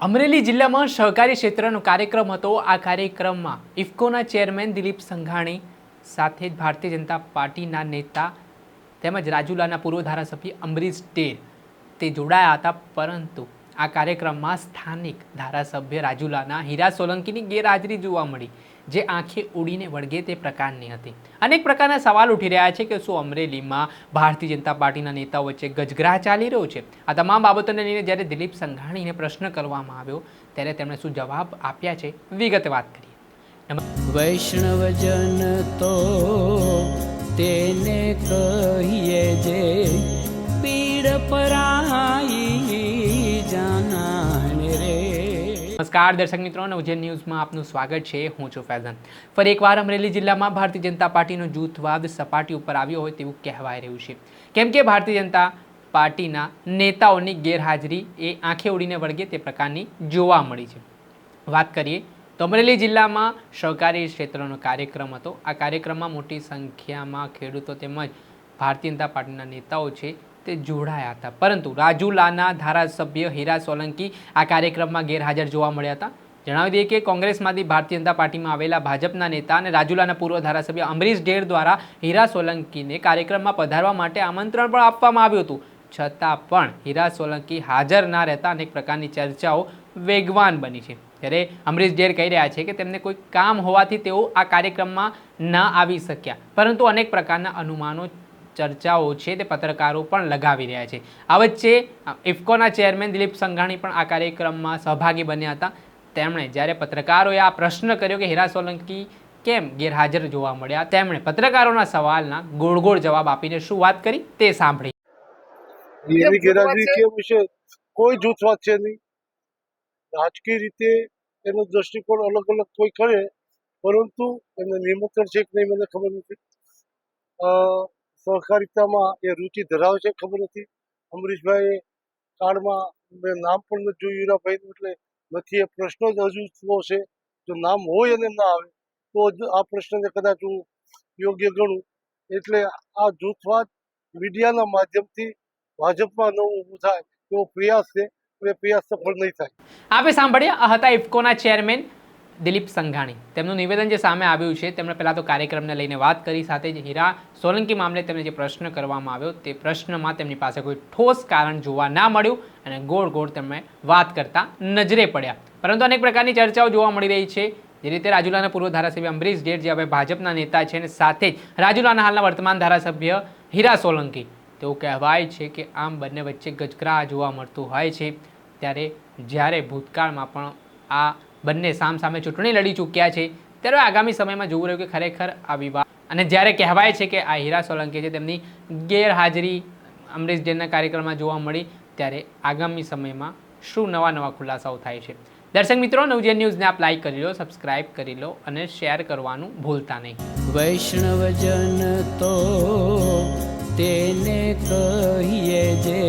અમરેલી જિલ્લામાં સહકારી ક્ષેત્રનો કાર્યક્રમ હતો. આ કાર્યક્રમમાં ઇફકોના ચેરમેન દિલીપ સંઘાણી સાથે જ ભારતીય જનતા પાર્ટીના નેતા તેમજ રાજુલાના પૂર્વ ધારાસભ્ય અમરીશ ડેર તે જોડાયા હતા. પરંતુ આ કાર્યક્રમમાં સ્થાનિક ધારાસભ્ય રાજુલાના હીરા સોલંકીની ગેરહાજરી જોવા મળી. જે આંખે ઉડીને વળગે તે પ્રકારની હતી. અનેક પ્રકારના સવાલ ઉઠી રહ્યા છે કે શું અમરેલીમાં ભારતીય જનતા પાર્ટીના નેતાઓ વચ્ચે ગજગ્રાહ ચાલી રહ્યો છે? આ તમામ બાબતોને લઈને જ્યારે દિલીપ સંઘાણીને પ્રશ્ન કરવામાં આવ્યો, ત્યારે તેમણે શું જવાબ આપ્યા છે? વિગતે વાત કરીએ. વૈષ્ણવજન તો તેને કહીએ જે નમસ્કાર, દર્શક મિત્રો ઉજ્જૈન ન્યૂઝમાં આપનું સ્વાગત છે. હું છું ફૈઝન. ફરી એકવાર અમરેલી જિલ્લામાં ભારતીય જનતા પાર્ટીનો જૂથવાદ સપાટી ઉપર આવ્યો હોય તેવું કહેવાય રહ્યું છે. કેમ કે ભારતીય જનતા પાર્ટીના નેતાઓની ગેરહાજરી એ આંખે ઉડીને વળગે તે પ્રકારની જોવા મળી છે. વાત કરીએ તો અમરેલી જિલ્લામાં સહકારી ક્ષેત્રનો કાર્યક્રમ હતો. આ કાર્યક્રમમાં મોટી સંખ્યામાં ખેડૂતો તેમજ ભારતીય જનતા પાર્ટીના નેતાઓ છે તે જોડાયા હતા. પરંતુ રાજુલાના ધારાસભ્ય હીરા સોલંકી આ કાર્યક્રમમાં ગેરહાજર જોવા મળ્યા હતા. જણાવી દઈએ કે કોંગ્રેસમાંથી ભારતીય જનતા પાર્ટીમાં આવેલા ભાજપના નેતા અને રાજુલાના પૂર્વ ધારાસભ્ય અમરીશ ડેર દ્વારા હીરા સોલંકીને કાર્યક્રમમાં પધારવા માટે આમંત્રણ પણ આપવામાં આવ્યું હતું. છતાં પણ હીરા સોલંકી હાજર ના રહેતા અનેક પ્રકારની ચર્ચાઓ વેગવાન બની છે. ત્યારે અમરીશ ડેર કહી રહ્યા છે કે તેમને કોઈ કામ હોવાથી તેઓ આ કાર્યક્રમમાં ન આવી શક્યા. પરંતુ અનેક પ્રકારના અનુમાનો ચર્ચાઓ છે તે પત્રકારો પણ લગાવી રહ્યા છે. આ વચ્ચે ઇફકોના ચેરમેન દિલીપ સંઘાણી પણ આ કાર્યક્રમમાં સહભાગી બન્યા હતા. તેમણે જ્યારે પત્રકારોએ આ પ્રશ્ન કર્યો કે હીરા સોલંકી કેમ ગેરહાજર જોવા મળ્યા તેમણે પત્રકારોના સવાલના ગોળ ગોળ જવાબ આપીને શું વાત કરી તે સાંભળી. એની ગેરહાજરી કેમ વિશે કોઈ જૂથવાદ છે નહીં. રાજકીય રીતે એનો દ્રષ્ટિકોણ અલગ અલગ કોઈ કરે પરંતુ એમને નિમંત્રણ છે કે નહીં મને ખબર નથી. અ, સહકારિતામાં એ રુચિ ધરાવે છે ખબર નથી. અમરીશભાઈ કાર્ડમાં મેં નામ પણ નથી જોયું હીરાભાઈનું એટલે નથી, એ પ્રશ્ન જ હજુ અજૂથવો છે. જો નામ હોય અને ના આવે, તો આ પ્રશ્નને કદાચ હું યોગ્ય ગણું. એટલે આ જૂથવાદ મીડિયાના માધ્યમથી ભાજપમાં નવું ઊભું થાય એવો પ્રયાસ છે એ પ્રયાસ સફળ નહીં થાય. આપે સાંભળ્યા હતા ઇફકોના ચેરમેન દિલીપ સંઘાણી. તેમનું નિવેદન જે સામે આવ્યું છે, તેમણે પહેલાં તો કાર્યક્રમને લઈને વાત કરી, સાથે જ હીરા સોલંકી મામલે તેમને જે પ્રશ્ન કરવામાં આવ્યો, તે પ્રશ્નમાં તેમની પાસે કોઈ ઠોસ કારણ જોવા ના મળ્યું અને ગોળ ગોળ તેમણે વાત કરતા નજરે પડ્યા. પરંતુ અનેક પ્રકારની ચર્ચાઓ જોવા મળી રહી છે. જે રીતે રાજુલાના પૂર્વ ધારાસભ્ય અમરીશ ડેર જે હવે ભાજપના નેતા છે અને સાથે જ રાજુલાના હાલના વર્તમાન ધારાસભ્ય હીરા સોલંકી. તેવું કહેવાય છે કે આમ બંને વચ્ચે ગજગ્રાહ જોવા મળતું હોય છે. ત્યારે જ્યારે ભૂતકાળમાં પણ આ બંને સામ સામે ચૂંટણી લડી ચૂક્યા છે. ત્યારે આગામી સમયમાં જોવું રહ્યું કે ખરેખર આ વિવાદ અને જ્યારે કહેવાય છે કે આ હીરા સોલંકી છે તેમની ગેરહાજરી અમરીશ ડેરના કાર્યક્રમમાં જોવા મળી, ત્યારે આગામી સમયમાં શું નવા નવા ખુલાસાઓ થાય છે. દર્શક મિત્રો નવજેન ન્યૂઝને આપ લાઈક કરી લો, સબસ્ક્રાઇબ કરી લો અને શેર કરવાનું ભૂલતા નહીં. વૈષ્ણવજન તો તેને કહીએ જે